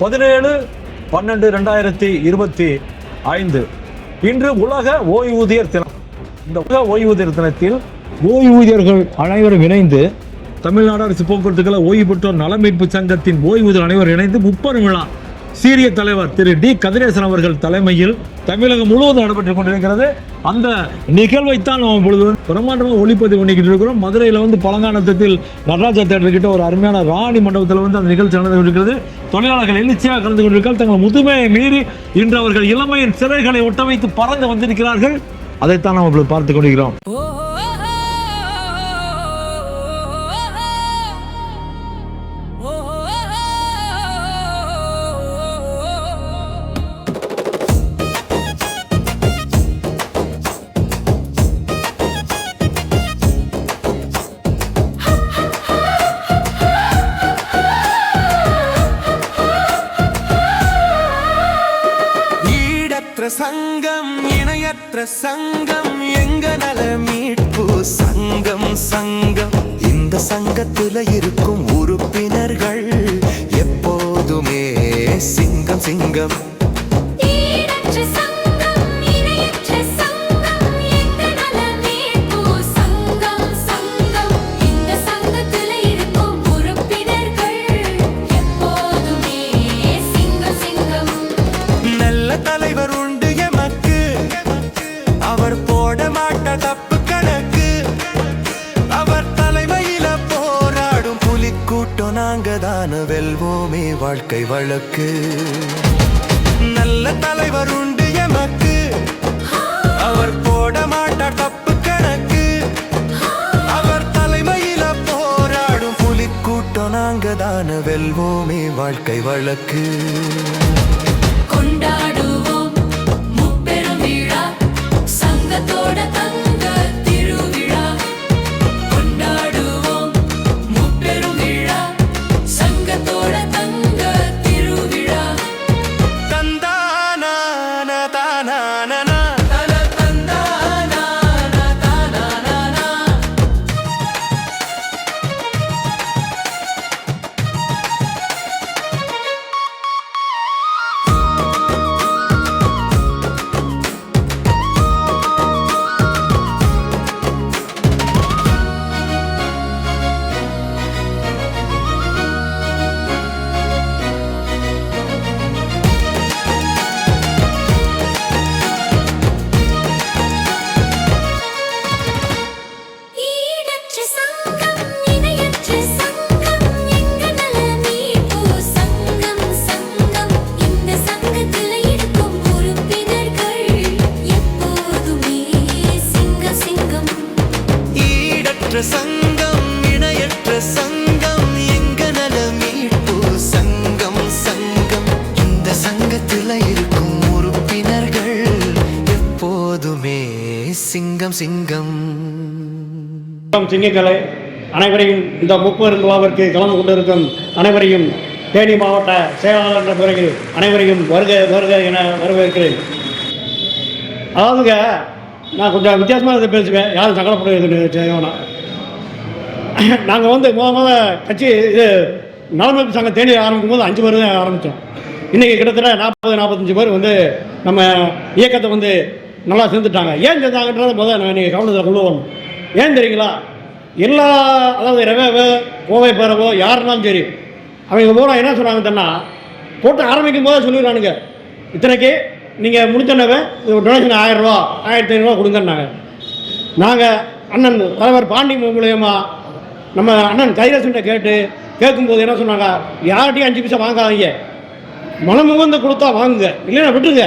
பதினேழு பன்னெண்டு ரெண்டாயிரத்தி இருபத்தி ஐந்து. இன்று உலக ஓய்வூதியர் தினம். இந்த உலக ஓய்வூதியர் தினத்தில் ஓய்வூதியர்கள் அனைவரும் இணைந்து தமிழ்நாடு அரசு போக்குவரத்துக்களை ஓய்வு பெற்றோர் நலமீட்பு சங்கத்தின் ஓய்வூதியர் அனைவரும் இணைந்து முப்பது விழா சீரிய தலைவர் திரு டி. கதிரேசன் அவர்கள் தலைமையில் தமிழகம் முழுவதும் நடைபெற்றுக் கொண்டிருக்கிறது. அந்த நிகழ்வைத்தான் நாம் பொழுது பிரம்மாண்டமாக ஒளிப்பதிவு பண்ணிக்கிட்டு இருக்கிறோம். மதுரையில் வந்து பழங்கானத்தில் நடராஜா தேட்டர்கிட்ட ஒரு அருமையான ராணி மண்டபத்தில் வந்து அந்த நிகழ்ச்சி நடந்து கொண்டிருக்கிறது. தொழிலாளர்கள் எழுச்சியாக கலந்து கொண்டிருக்கிறார் தங்கள் முதுமையை மீறி இன்று அவர்கள் இளமையின் சிறைகளை ஒட்ட வைத்து பறந்து வந்திருக்கிறார்கள். அதைத்தான் நம்ம இப்பொழுது பார்த்துக் கொண்டிருக்கிறோம். சங்கம் இணையற்ற சங்கம் எங்க நல மீட்பு சங்கம் சங்கம். இந்த சங்கத்தில் இருக்கும் உறுப்பினர்கள் எப்போதுமே சிங்கம் சிங்கம். வாழ்க்கை வழக்கு. நல்ல தலைவர் உண்டு எமக்கு. அவர் போட மாட்டார் தப்பு கணக்கு. அவர் தலைமையில போராடும் புலிக்கூட்டம் நாங்க தான வெல்வோமே வாழ்க்கை வழக்கு. கொண்டாடுவோம் முப்பெரும் விழா சங்கத்தோட சிங்கம் சிங்கம். வணக்கம் சிங்கக்கலை அனைவரையும் இந்த முப்பெரும் விழாவிற்கு கலந்து கொண்டிருக்கும் அனைவரையும் தேனி மாவட்ட செயலாளர் என்ற முறையில் அனைவரையும் வருக வருக என வரவேற்கிறேன். அதாவதுங்க நான் கொஞ்சம் வித்தியாசமாக பேசுவேன். யாரும் சங்கடப்படுறது நாங்கள் வந்து முத முத கட்சி இது நலமைப்பு சங்கம் தேனி ஆரம்பிக்கும் போது அஞ்சு பேர் தான் ஆரம்பித்தோம். இன்றைக்கி கிட்டத்தட்ட நாற்பது நாற்பத்தஞ்சு பேர் வந்து நம்ம இயக்கத்தை வந்து நல்லா சேர்ந்துட்டாங்க ஏன் சேர்ந்தாங்கன்றத முதல் நீங்கள் கவனத்தில் கொண்டு வரணும். ஏன் தெரியுங்களா? எல்லா அதாவது ரவேவோ கோவை பேரவோ யாருனாலும் சரி அவங்க பூரா என்ன சொல்கிறாங்க தென்னா போட்டு ஆரம்பிக்கும் போதே சொல்லிடுறானுங்க. இத்தனைக்கு நீங்கள் முடிச்சனவே டொனேஷன் ஆயிரம் ரூபா ஆயிரத்தி ஐநூறுரூவா கொடுங்கன்னாங்க. நாங்கள் அண்ணன் தலைவர் பாண்டி மூலியமா நம்ம அண்ணன் கைரசன்ட்ட கேட்டு கேட்கும்போது என்ன சொன்னாங்க? யார்கிட்டையும் அஞ்சு பைசா வாங்காதீங்க. மனம் கொடுத்தா வாங்குங்க. இல்லைன்னா விட்டுருங்க.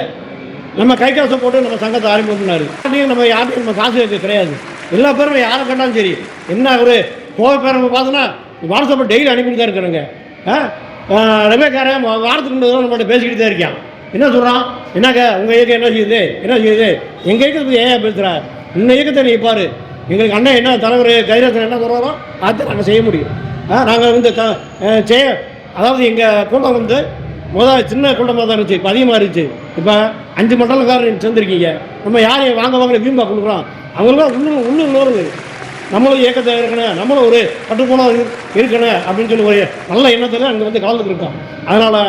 நம்ம கை காசை போட்டு நம்ம சங்கத்தை ஆரம்பிக்கணும்னாரு யார்கிட்டையும் நம்ம யாருக்கும் நம்ம காசு வைக்க கிடையாது. எல்லா பேரும் யாரை கண்டாலும் சரி என்ன ஒரு கோவை பேர் நம்ம பார்த்தோன்னா வாட்ஸ்அப்பில் டெய்லி அனுப்பிட்டு தான் இருக்கிறாங்க. ரமேக்காரன் வாரத்துக்கு ரெண்டு நம்மகிட்ட பேசிக்கிட்டு தான் இருக்கான். என்ன சொல்கிறான் என்னங்க உங்கள் இயக்கம் என்ன செய்யுது? என்ன செய்யுது? எங்கள் இயக்கத்தை பற்றி ஏன் பேசுகிறா இந்த இயக்கத்தை நீ பாரு. எங்களுக்கு அண்ணன் என்ன தலைவர் கைலாசன் என்ன சொல்கிறாரோ அதை நாங்கள் செய்ய முடியும். நாங்கள் வந்து த செய்ய அதாவது எங்கள் கூட்டம் வந்து முதல் சின்ன கூட்டமாக தான் இருந்துச்சு இப்போ அதிகமாக இருந்துச்சு. இப்போ அஞ்சு மண்டலக்காரர் சேர்ந்துருக்கீங்க. நம்ம யாரையும் வாங்க வாங்க வீம்பா கொடுக்குறோம் அவங்களும் உள்ளூர் உள்ளூர் நம்மளும் இயக்கத்தை இருக்கணும் நம்மளும் ஒரு கட்டுப்போனால் இருக்கணும் அப்படின்னு சொல்லி ஒரு நல்ல எண்ணத்தில் அங்கே வந்து கலந்துருக்கோம் அதனால்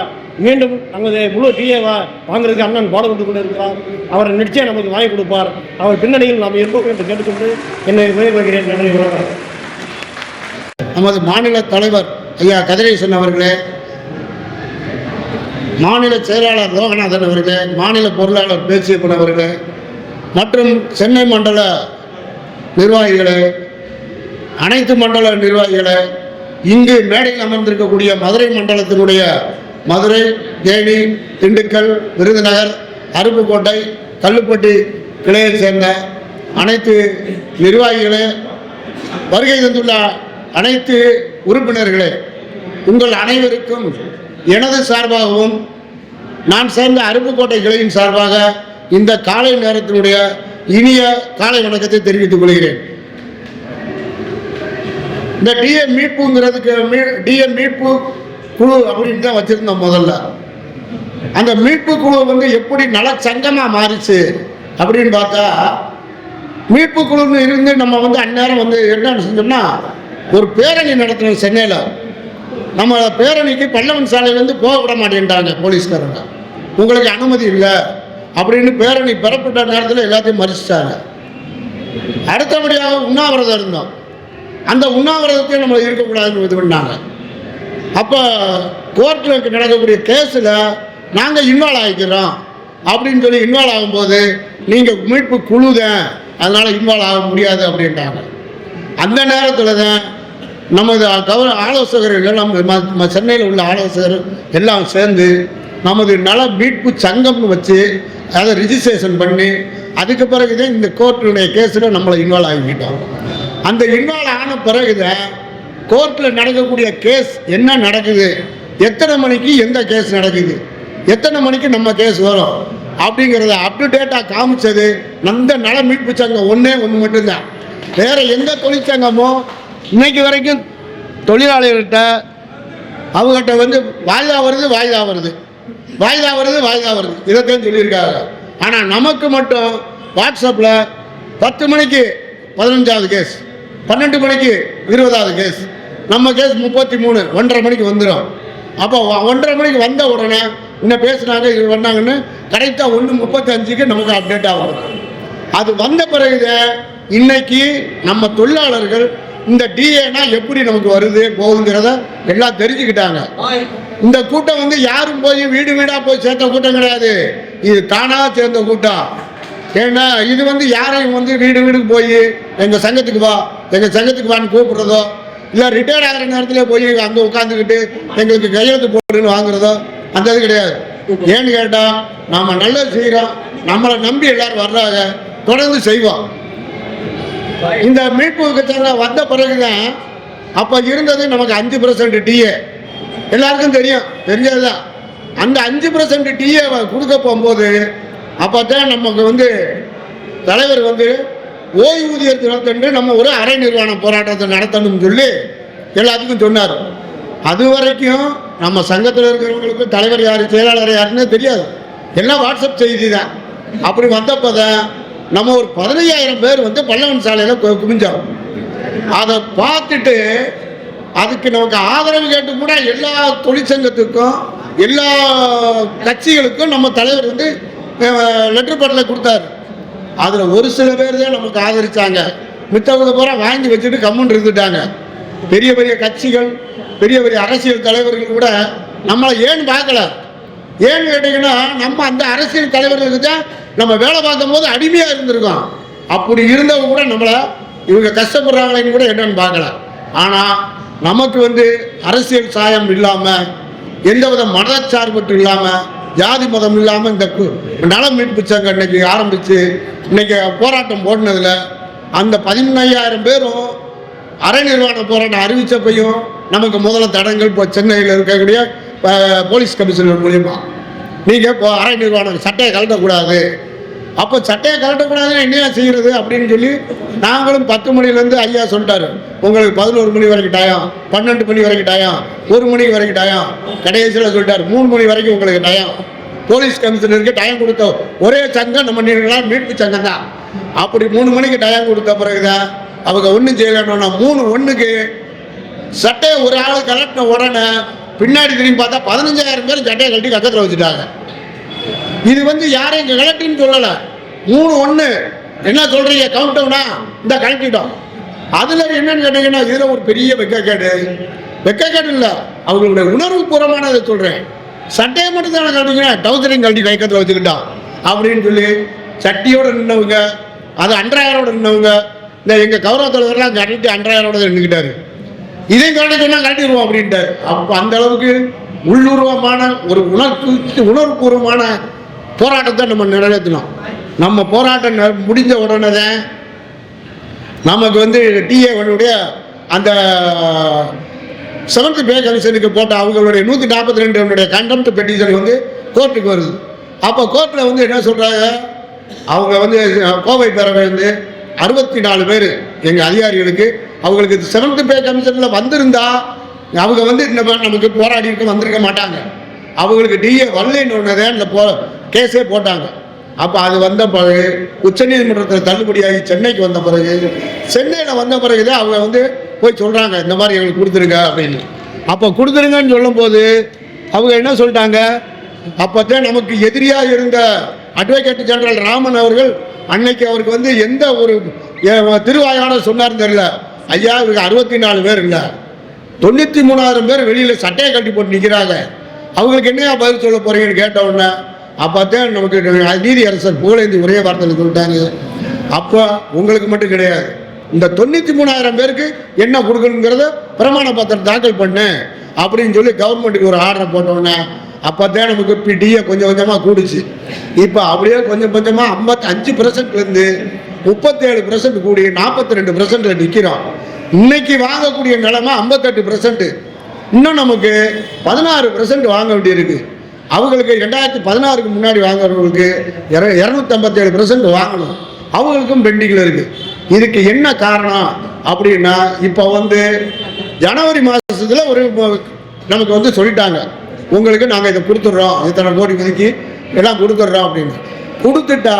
மீண்டும் நமது முழு டிஏவா வாங்குறதுக்கு அண்ணன் பாடுபட்டு கொண்டு இருக்கிறார் அவர் நிச்சயம் நமக்கு வாங்கி கொடுப்பார். அவர் பின்னணியில் நாம் இருப்போம் என்று கேட்டுக்கொண்டு என்னை விடைபெறுகிறேன். நன்றி. நமது மாநில தலைவர் ஐயா கதிரேசன் அவர்களே மாநில செயலாளர் லோகநாதன் அவர்களே மாநில பொருளாளர் பேச்சியப்பன் அவர்களே மற்றும் சென்னை மண்டல நிர்வாகிகளே அனைத்து மண்டல நிர்வாகிகளே இங்கு மேடையில் அமர்ந்திருக்கக்கூடிய மதுரை மண்டலத்தினுடைய மதுரை தேனி திண்டுக்கல் விருதுநகர் அருப்புக்கோட்டை கல்லுப்பட்டி கிளையைச் சேர்ந்த அனைத்து நிர்வாகிகளே வருகை தந்துள்ள அனைத்து உறுப்பினர்களே உங்கள் அனைவருக்கும் எனது சார்பாகவும் நான் சேர்ந்த அருப்புக்கோட்டை கிளையின் சார்பாக இந்த காலை நேரத்தினுடைய இனிய காலை வணக்கத்தை தெரிவித்துக் கொள்கிறேன். இந்த டிஎம் மீட்புங்கிறதுக்கு டிஎம் மீட்பு குழு அப்படின்னு தான் வச்சிருந்தோம் முதல்ல. அந்த மீட்பு குழு வந்து எப்படி நலச்சங்கமா மாறிச்சு அப்படின்னு பார்த்தா மீட்பு குழுன்னு இருந்து நம்ம வந்து அந்நேரம் வந்து என்ன செஞ்சோம்னா ஒரு பேரணி நடத்தினோம் சென்னையில். நம்ம பேரணிக்கு பல்லவன் சாலையிலேருந்து போக விட மாட்டேன்ட்டாங்க போலீஸ்காரங்க. உங்களுக்கு அனுமதி இல்லை அப்படின்னு பேரணி பெறப்பட்ட நேரத்தில் எல்லாத்தையும் மறிச்சிட்டாங்க. அடுத்தபடியாக உண்ணாவிரதம் இருந்தோம். அந்த உண்ணாவிரதத்தையும் நம்ம இருக்கக்கூடாதுன்னு இது பண்ணாங்க. அப்போ கோர்ட்டில் நடக்கக்கூடிய கேஸில் நாங்கள் இன்வால்வ் ஆகிக்கிறோம் அப்படின்னு சொல்லி இன்வால்வ் ஆகும்போது நீங்கள் மீட்பு குழுதேன். அதனால் இன்வால்வ் ஆக முடியாது அப்படின்ட்டாங்க அந்த நேரத்தில் தான் நமது கவர ஆலோசகர்கள் நம்ம ம- சென்னையில் உள்ள ஆலோசகர் எல்லாம் சேர்ந்து நமது நல மீட்பு சங்கம்னு வச்சு அதை ரிஜிஸ்ட்ரேஷன் பண்ணி அதுக்கு பிறகு தான் இந்த கோர்ட்டுடைய கேஸில் நம்மளை இன்வால்வ் ஆகிக்கிட்டோம் அந்த இன்வால்வ் ஆன பிறகு தான் கோர்ட்டில் நடக்கக்கூடிய கேஸ் என்ன நடக்குது? எத்தனை மணிக்கு எந்த கேஸ் நடக்குது? எத்தனை மணிக்கு நம்ம கேஸ் வரும்? அப்படிங்கிறத அப் டு டேட்டாக காமிச்சது. அந்த நல மீட்பு சங்கம் ஒன்றே ஒன்று மட்டும்தான். வேற எந்த தொழிற்சங்கமோ இன்னைக்கு வரைக்கும் தொழிலாளிகள்கிட்ட அவங்ககிட்ட வந்து வாய்தா வருது வாய்தா வருது. வாய்தா வருது வாய்தா வருது. இதைத்தான் சொல்லியிருக்காங்க. ஆனால் நமக்கு மட்டும் வாட்ஸ்அப்பில் பத்து மணிக்கு பதினஞ்சாவது கேஸ் பன்னெண்டு மணிக்கு இருபதாவது கேஸ் நம்ம கேஸ் முப்பத்தி மூணு ஒன்றரை மணிக்கு வந்துடும் அப்போ ஒன்றரை மணிக்கு வந்த உடனே இன்னும் பேசுனாங்க இது பண்ணாங்கன்னு கரெக்டாக ஒன்று முப்பத்தஞ்சுக்கு நமக்கு அப்டேட் ஆகும் அது வந்த பிறகு இன்னைக்கு நம்ம தொழிலாளர்கள் இந்த டிஏனா எப்படி நமக்கு வருது போகுங்கிறத எல்லாம் தெரிஞ்சுக்கிட்டாங்க. இந்த கூட்டம் வந்து யாரும் போய் வீடு வீடா போய் சேர்த்த கூட்டம் கிடையாது. இது தானாக சேர்ந்த கூட்டம். ஏன்னா இது வந்து யாரையும் வந்து வீடு வீடுக்கு போய் எங்கள் சங்கத்துக்கு வா எங்கள் சங்கத்துக்கு வான்னு கூப்பிடுறதோ இல்லை ரிட்டையர்ட் ஆகிற நேரத்தில் போய் அங்கே உட்காந்துக்கிட்டு எங்களுக்கு கையெழுத்து போட்டுன்னு வாங்குறதோ அந்த இது கிடையாது. ஏன்னு கேட்டால் நாம் நல்லது செய்கிறோம் நம்மளை நம்பி எல்லாரும் வர்றாங்க. தொடர்ந்து செய்வோம். இந்த மீட்பு கச்சேரியில் வந்த பிறகுதான் அப்போ இருந்தது நமக்கு அஞ்சு பர்சன்ட் டிஏ எல்லாருக்கும் தெரியும். தெரிஞ்சதுதான் அந்த அஞ்சு பர்சன்ட் டிஏ கொடுக்க போகும்போது அப்போ தான் நமக்கு வந்து தலைவர் வந்து ஓய்வூதிய தினத்தன்று நம்ம ஒரு அரை நிர்வாண போராட்டத்தை நடத்தணும்னு சொல்லி எல்லாத்துக்கும் சொன்னார். அது வரைக்கும் நம்ம சங்கத்தில் இருக்கிறவங்களுக்கு தலைவர் யார் செயலாளர் யாருன்னு தெரியாது. எல்லாம் வாட்ஸ்அப் செய்தி தான். அப்படி வந்தப்போ தான் நம்ம ஒரு பதினையாயிரம் பேர் வந்து பல்லவன் சாலையில் கு- அதை பார்த்துட்டு அதுக்கு நமக்கு ஆதரவு கேட்டு கூட எல்லா தொழிற்சங்கத்துக்கும் எல்லா கட்சிகளுக்கும் நம்ம தலைவர் வந்து லெட்டர் பேட்டில் கொடுத்தாரு. அதில் ஒரு சில பேர் தான் நமக்கு ஆதரித்தாங்க மித்தவங்க பூரா வாங்கி வச்சுட்டு கம்முன்னு இருந்துட்டாங்க. பெரிய பெரிய கட்சிகள் பெரிய பெரிய அரசியல் தலைவர்கள் கூட நம்மளை ஏன்னு பார்க்கல? ஏன்னு கேட்டிங்கன்னா நம்ம அந்த அரசியல் தலைவர்களுக்கு தான் நம்ம வேலை பார்க்கும்போது அடிமையாக இருந்திருக்கோம். அப்படி இருந்தவங்க கூட நம்மளை இவங்க கஷ்டப்படுறாங்களேன்னு கூட என்னன்னு பார்க்கல. ஆனால் நமக்கு வந்து அரசியல் சாயம் இல்லாமல் எந்தவித மதச்சார்பற்று இல்லாமல் ஜாதி மதம் இல்லாமல் இந்த நல மீட்பு சங்கம் இன்னைக்கு ஆரம்பித்து இன்னைக்கு போராட்டம் போடினதில் அந்த பதினையாயிரம் பேரும் அரை நிர்வாண போராட்டம் அறிவித்தப்பையும் நமக்கு முதல்ல தடங்கள் இப்போ சென்னையில் இருக்கக்கூடிய போலீஸ் கமிஷனர் மூலியமா. நீங்கள் இப்போ அரை நிர்வாணம் சட்டையை கழட்டக்கூடாது. அப்போ சட்டையை கலட்டக்கூடாதுன்னு என்னையா செய்கிறது அப்படின்னு சொல்லி நாங்களும் பத்து மணிலேருந்து ஐயா சொல்லிட்டாரு. உங்களுக்கு பதினோரு மணி வரைக்கும் டயம் பன்னெண்டு மணி வரைக்கும் டயம் ஒரு மணிக்கு வரைக்கும் டயம் கடைசியில் சொல்லிட்டார் மூணு மணி வரைக்கும் உங்களுக்கு டயம் போலீஸ் கமிஷனருக்கு டயம் கொடுத்த ஒரே சங்கம் நம்ம நீங்களாம் மீட்பு சங்கம் தான். அப்படி மூணு மணிக்கு டயம் கொடுத்த பிறகுதான் அவங்க ஒன்றும் செய்யலைன்னா மூணு ஒன்றுக்கு சட்டையை ஒரு ஆள் கலட்டின உடனே பின்னாடி திரும்பி பார்த்தா பதினஞ்சாயிரம் பேர் சட்டையை கட்டி கக்கத்தில் வச்சுட்டாங்க. இது வந்து யாரையும் கலட்டின்னு சொல்லலை. மூணு ஒன்று என்ன சொல்கிறீங்க கவுண்ட் டவுனா இந்த கழட்டிட்டோம். அதில் என்னன்னு கேட்டீங்கன்னா இதில் ஒரு பெரிய வெக்கக்கேடு. வெக்கக்கேடு இல்லை. அவங்களுடைய உணர்வு பூர்வமானதை சொல்கிறேன் சட்டையை மட்டும் தானே கழட்டிங்க டவுசரையும் கழட்டி கைக்கத்தில் வச்சுக்கிட்டோம். அப்படின்னு சொல்லி சட்டியோடு நின்னவங்க அது அன்றாயரோடு நின்னவங்க இந்த எங்கள் கௌரவ தலைவர்லாம் கட்டிட்டு அன்றாயரோட நின்றுக்கிட்டாரு இதை கழட்டி சொன்னால் கழட்டிடுவோம் அப்படின்ட்டார். அப்போ அந்த அளவுக்கு உள்ளுருவமான ஒரு உணர்வு உணர்வுபூர்வமான போராட்டத்தை நம்ம நிறைவேற்றினோம். நம்ம போராட்டம் ந- முடிஞ்ச உடனே தான் நமக்கு வந்து டிஏவனுடைய அந்த செவன்த் பே கமிஷனுக்கு போட்ட அவங்களுடைய நூற்றி நாற்பத்தி ரெண்டு கண்டெம்ட் பெட்டிஷன் வந்து கோர்ட்டுக்கு வருது. அப்போ கோர்ட்டில் வந்து என்ன சொல்கிறாங்க அவங்க வந்து கோவை பேரவை வந்து அறுபத்தி நாலு பேர் எங்கள் அதிகாரிகளுக்கு அவங்களுக்கு செவன்த் பே கமிஷனில் வந்திருந்தா அவங்க வந்து இந்த மாதிரி நமக்கு போராடி இருக்க வந்திருக்க மாட்டாங்க. அவங்களுக்கு டிஏ வரலைன்னு ஒன்று இந்த போ கேஸே போட்டாங்க. அப்போ அது வந்த பிறகு உச்சநீதிமன்றத்தில் தள்ளுபடியாகி சென்னைக்கு வந்த பிறகு சென்னையில் வந்த பிறகு தான் அவங்க வந்து போய் சொல்கிறாங்க இந்த மாதிரி எங்களுக்கு கொடுத்துருங்க அப்படின்னு. அப்போ கொடுத்துருங்கன்னு சொல்லும்போது அவங்க என்ன சொல்லிட்டாங்க? அப்போ தான் நமக்கு எதிரியாக இருந்த அட்வொகேட் ஜெனரல் ராமன் அவர்கள் அன்னைக்கு அவருக்கு வந்து எந்த ஒரு திருவாயான சொன்னார்னு தெரியல. ஐயா இவருக்கு அறுபத்தி நாலு பேர் இல்லை. தொண்ணூற்றி மூணாயிரம் பேர் வெளியில் சட்டையை கட்டி போட்டு நிற்கிறாங்க அவங்களுக்கு என்னையா பதில் சொல்ல போகிறீங்கன்னு கேட்ட உடனே அப்போ தான் நமக்கு நீதி அரசர் புகழேந்தி ஒரே வார்த்தையில் சொல்லிட்டாங்க. அப்போ உங்களுக்கு மட்டும் கிடையாது. இந்த தொண்ணூற்றி மூணாயிரம் பேருக்கு என்ன கொடுக்கணுங்கிறத பிரமாண பத்திரம் தாக்கல் பண்ணு அப்படின்னு சொல்லி கவர்மெண்ட்டுக்கு ஒரு ஆர்டர் போட்டோன்னே அப்போ தான் நமக்கு பிடிஏ கொஞ்சம் கொஞ்சமாக கூடுச்சு. இப்போ அப்படியே கொஞ்சம் கொஞ்சமாக ஐம்பத்தஞ்சு பர்சன்ட்லேருந்து முப்பத்தேழு பர்சன்ட் கூடி நாற்பத்தி ரெண்டு பர்சன்ட்ல நிற்கிறோம் இன்னைக்கு வாங்கக்கூடிய நிலைமை ஐம்பத்தெட்டு பர்சன்ட் இன்னும் நமக்கு பதினாறு பர்சன்ட் வாங்க வேண்டியிருக்கு. அவங்களுக்கு ரெண்டாயிரத்தி பதினாறுக்கு முன்னாடி வாங்குறவங்களுக்கு இர இரநூத்தம்பத்தேழு பர்சன்ட் வாங்கணும். அவங்களுக்கும் பெண்டிங்கில் இருக்குது இதுக்கு என்ன காரணம் அப்படின்னா இப்போ வந்து ஜனவரி மாதத்தில் ஒரு நமக்கு வந்து சொல்லிட்டாங்க. உங்களுக்கு நாங்கள் இதை கொடுத்துட்றோம். இத்தனை கோடி மதிக்கு எல்லாம் கொடுத்துட்றோம் அப்படின்னு. கொடுத்துட்டா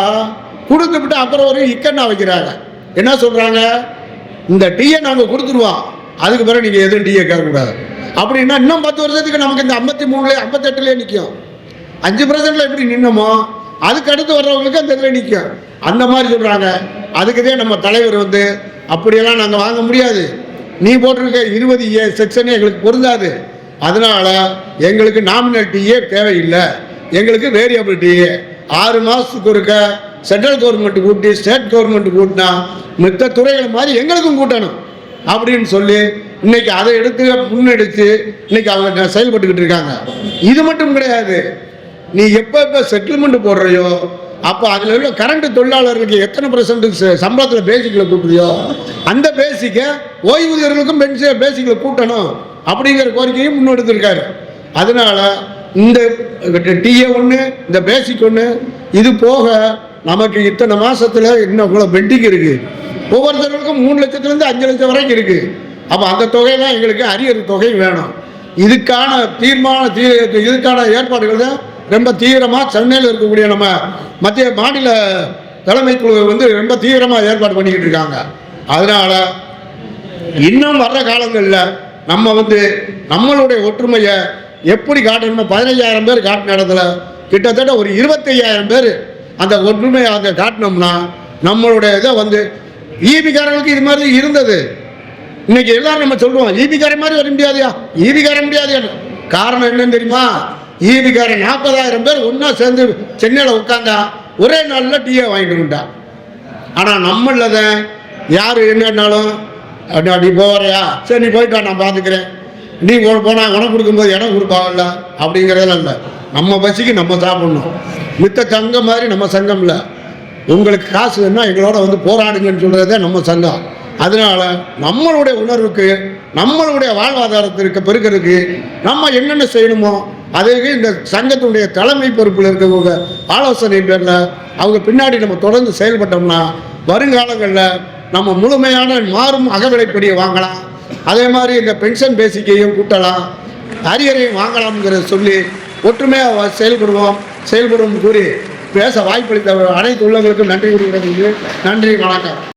கொடுத்துவிட்டு அப்புறம் ஒரு இக்கண்ணா வைக்கிறாங்க. என்ன சொல்கிறாங்க இந்த டீயை நாங்கள் கொடுத்துருவோம். அதுக்கு பிறகு நீங்கள் எதுவும் டீயை கேட்கக்கூடாது. அப்படின்னா இன்னும் பத்து வருஷத்துக்கு நமக்கு இந்த ஐம்பத்தி மூணுலேயே ஐம்பத்தெட்டுலேயே நிற்கும் அஞ்சு பர்சன்ட்ல எப்படி நின்னமோ அதுக்கு அடுத்து வர்றவங்களுக்கு அந்த இதில் நிற்கும் அந்த மாதிரி சொல்கிறாங்க அதுக்குதே நம்ம தலைவர் வந்து அப்படியெல்லாம் நாங்கள் வாங்க முடியாது. நீ போட்டிருக்க இருபது ஏ செக்ஷனே எங்களுக்கு பொருந்தாது. அதனால எங்களுக்கு நாமினல் டீயே தேவையில்லை. எங்களுக்கு வேரியபிள் டீயே ஆறு மாதத்துக்கு ஒருக்க சென்ட்ரல் கவர்மெண்ட் கூட்டி ஸ்டேட் கவர்மெண்ட் கூட்டினா மித்த துறைகள் மாதிரி எங்களுக்கும் கூட்டணும் அப்படின்னு சொல்லி இன்னைக்கு அதை எடுத்து முன்னெடுத்து இன்னைக்கு அவங்க செயல்பட்டுக்கிட்டு இருக்காங்க. இது மட்டும் கிடையாது. நீ எப்போ எப்போ செட்டில்மெண்ட் போடுறியோ அப்போ அதில் உள்ள கரண்ட் தொழிலாளர்களுக்கு எத்தனை பர்சன்ட்டு சம்பளத்தில் பேசிக்கில் கூட்டுறியோ அந்த பேசிக்கை ஓய்வூதியர்களுக்கும் பென்ஷ பேசிக்கில் கூட்டணும் அப்படிங்கிற கோரிக்கையும் முன்னெடுத்திருக்காரு அதனால் இந்த டிஏ ஒன்று இந்த பேசிக் ஒன்று இது போக நமக்கு இத்தனை மாசத்துல இன்னும் இவ்வளோ பெண்டிங் இருக்கு. ஒவ்வொருத்தருக்கும் மூணு லட்சத்துலேருந்து அஞ்சு லட்சம் வரைக்கும் இருக்கு. அப்போ அந்த தொகையெல்லாம் எங்களுக்கு அரியர் தொகை வேணும். இதுக்கான தீர்மான தீ இதுக்கான ஏற்பாடுகள் தான் ரொம்ப தீவிரமாக சென்னையில் இருக்கக்கூடிய நம்ம மத்திய மாநில தலைமை குழு வந்து ரொம்ப தீவிரமாக ஏற்பாடு பண்ணிக்கிட்டு இருக்காங்க. அதனால இன்னும் வர்ற காலங்களில் நம்ம வந்து நம்மளுடைய ஒற்றுமையை எப்படி காட்டணுமோ பதினைஞ்சாயிரம் பேர் காட்டின இடத்துல கிட்டத்தட்ட ஒரு இருபத்தையாயிரம் பேர் அந்த ஒற்றுமையை அங்கே காட்டினோம்னா நம்மளுடைய இதை வந்து ஈபிக்காரங்களுக்கு இது மாதிரி இருந்தது. இன்னைக்கு எல்லாரும் நம்ம சொல்லுவோம் ஈபிக்காரன் மாதிரி வர முடியாதியா? ஈபிக்காரன் முடியாது. காரணம் என்னன்னு தெரியுமா? ஈபிக்காரன் நாற்பதாயிரம் பேர் ஒன்றா சேர்ந்து சென்னையில் உட்காந்தா ஒரே நாளில் டீயை வாங்கிட்டு வந்துட்டான் ஆனால் நம்மள தான் யார் என்னன்னாலும் அப்படி நீ போறியா சரி நீ போயிட்டு நான் பார்த்துக்கிறேன் நீ போனால் உணவு கொடுக்கும்போது இடம் கொடுப்பாங்கல்ல? அப்படிங்கிறதெல்லாம் இல்லை. நம்ம பசிக்கு நம்ம சாப்பிடணும். மித்த சங்கம் மாதிரி நம்ம சங்கம் இல்லை உங்களுக்கு காசு வேணா எங்களோட வந்து போராடுங்கன்னு சொல்கிறதே நம்ம சங்கம். அதனால நம்மளுடைய உணர்வுக்கு நம்மளுடைய வாழ்வாதாரத்திற்கு பெருக்கிறதுக்கு நம்ம என்னென்ன செய்யணுமோ அதுக்கு இந்த சங்கத்தினுடைய தலைமை பொறுப்பில் இருக்கிறவங்க ஆலோசனை பேரில் அவங்க பின்னாடி நம்ம தொடர்ந்து செயல்பட்டோம்னா வருங்காலங்களில் நம்ம முழுமையான மாறும் அகவிலைப்படியை வாங்கலாம். அதே மாதிரி இந்த பென்ஷன் பேசிக்கையும் கூட்டலாம். அரியரையும் வாங்கலாம்ங்கிறத சொல்லி ஒற்றுமையாக செயல்படுவோம். செயல்படும் கூறி பேச வாய்ப்பளித்த அனைத்து உள்ளங்களுக்கும் நன்றி கூறுகிறது. நன்றி வணக்கம்.